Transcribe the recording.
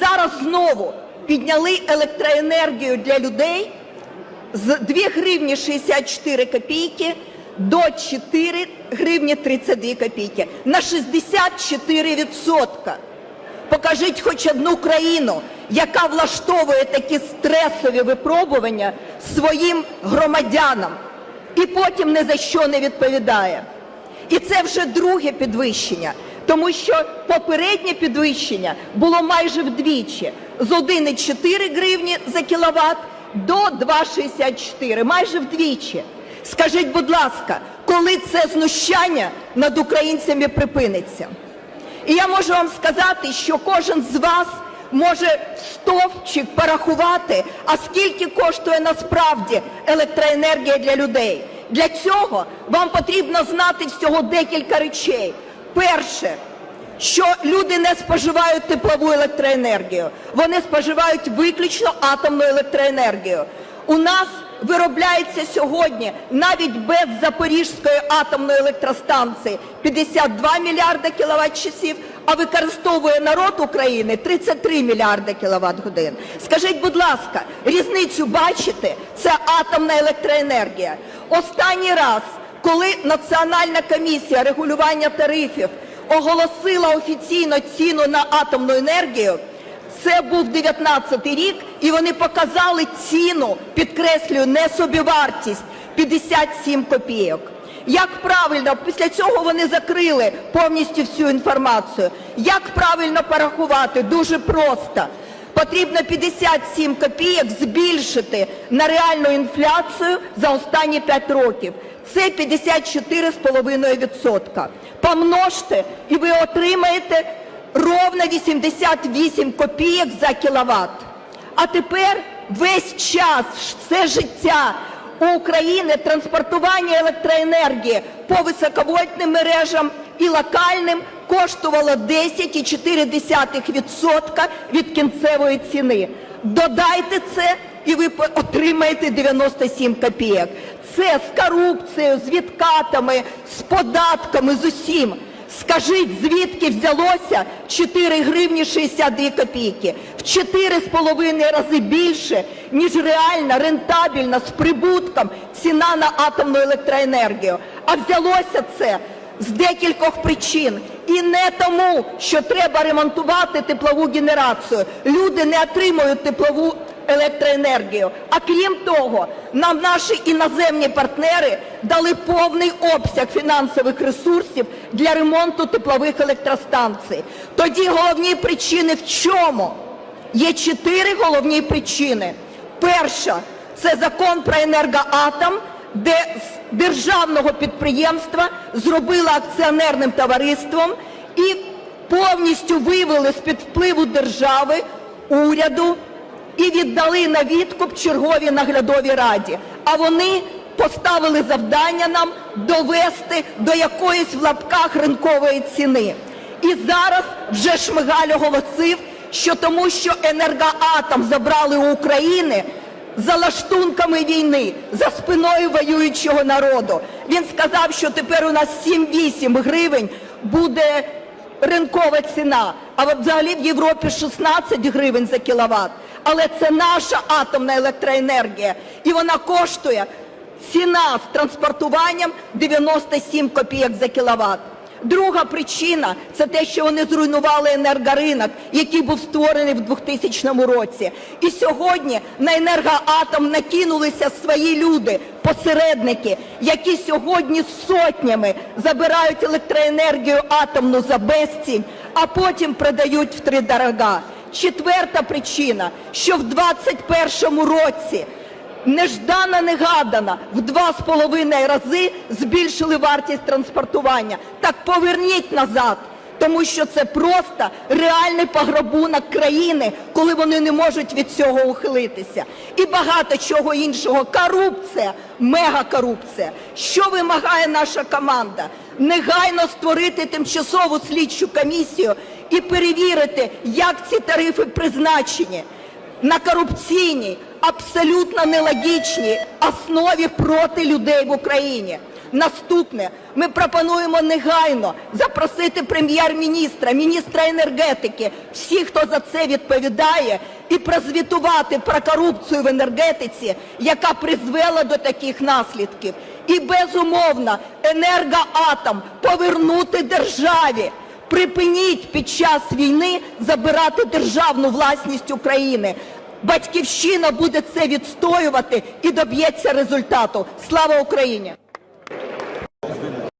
Зараз знову підняли електроенергію для людей з 2 гривні 64 копійки до 4 гривні 32 копійки на 64 відсотка. Покажіть хоч одну країну, яка влаштовує такі стресові випробування своїм громадянам і потім ні за що не відповідає. І це вже друге підвищення, тому що попереднє підвищення було майже вдвічі з 1,4 гривні за кіловат до 2,64, майже вдвічі. Скажіть, будь ласка, коли це знущання над українцями припиниться? І я можу вам сказати, що кожен з вас може стовпчик порахувати, а скільки коштує насправді електроенергія для людей. Для цього вам потрібно знати всього декілька речей. Перше, що люди не споживають теплову електроенергію, вони споживають виключно атомну електроенергію. У нас виробляється сьогодні навіть без Запорізької атомної електростанції 52 мільярди кіловат часів, а використовує народ України 33 мільярди кіловат годин. Скажіть, будь ласка, різницю бачите? Це атомна електроенергія. Останній раз, коли Національна комісія регулювання тарифів оголосила офіційно ціну на атомну енергію, це був 19-й рік, і вони показали ціну, підкреслюю, не собівартість 57 копійок. Як правильно, після цього вони закрили повністю всю інформацію. Як правильно порахувати? Дуже просто. Потрібно 57 копійок збільшити на реальну інфляцію за останні 5 років. Це 54,5%. Помножте, і ви отримаєте ровно 88 копійок за кіловат. А тепер весь час, все життя у України транспортування електроенергії по високовольтним мережам і локальним коштувало 10,4% від кінцевої ціни. Додайте це, і ви отримаєте 97 копійок. Це з корупцією, з відкатами, з податками, з усім. Скажіть, звідки взялося 4 гривні 62 копійки? В 4,5 рази більше, ніж реальна, рентабельна, з прибутком ціна на атомну електроенергію. А взялося це з декількох причин. І не тому, що треба ремонтувати теплову генерацію. Люди не отримують теплову електроенергію. А крім того, нам наші іноземні партнери дали повний обсяг фінансових ресурсів для ремонту теплових електростанцій. Тоді головні причини в чому? Є чотири головні причини. Перша це закон про енергоатом, де з державного підприємства зробили акціонерним товариством і повністю вивели з-під впливу держави, уряду і віддали на відкуп черговій наглядовій раді. А вони поставили завдання нам довести до якоїсь в лапках ринкової ціни. І зараз вже Шмигаль оголосив, що тому, що енергоатом забрали у України за лаштунками війни, за спиною воюючого народу. Він сказав, що тепер у нас 7-8 гривень буде ринкова ціна, а взагалі в Європі 16 гривень за кіловат. Але це наша атомна електроенергія, і вона коштує ціна з транспортуванням 97 копійок за кіловат. Друга причина це те, що вони зруйнували енергоринок, який був створений в 2000 році. І сьогодні на енергоатом накинулися свої люди, посередники, які сьогодні сотнями забирають електроенергію атомну за безцінь, а потім продають втридорога. Четверта причина, що в 2021 році неждано негадано в два з половиною рази збільшили вартість транспортування. Так поверніть назад, тому що це просто реальний пограбунок країни, коли вони не можуть від цього ухилитися. І багато чого іншого. Корупція, мегакорупція. Що вимагає наша команда? Негайно створити тимчасову слідчу комісію і перевірити, як ці тарифи призначені на корупційній, абсолютно нелогічній основі проти людей в Україні. Наступне. Ми пропонуємо негайно запросити прем'єр-міністра, міністра енергетики, всіх, хто за це відповідає, і прозвітувати про корупцію в енергетиці, яка призвела до таких наслідків. І, безумовно, енергоатом повернути державі. Припиніть під час війни забирати державну власність України. Батьківщина буде це відстоювати і доб'ється результату. Слава Україні!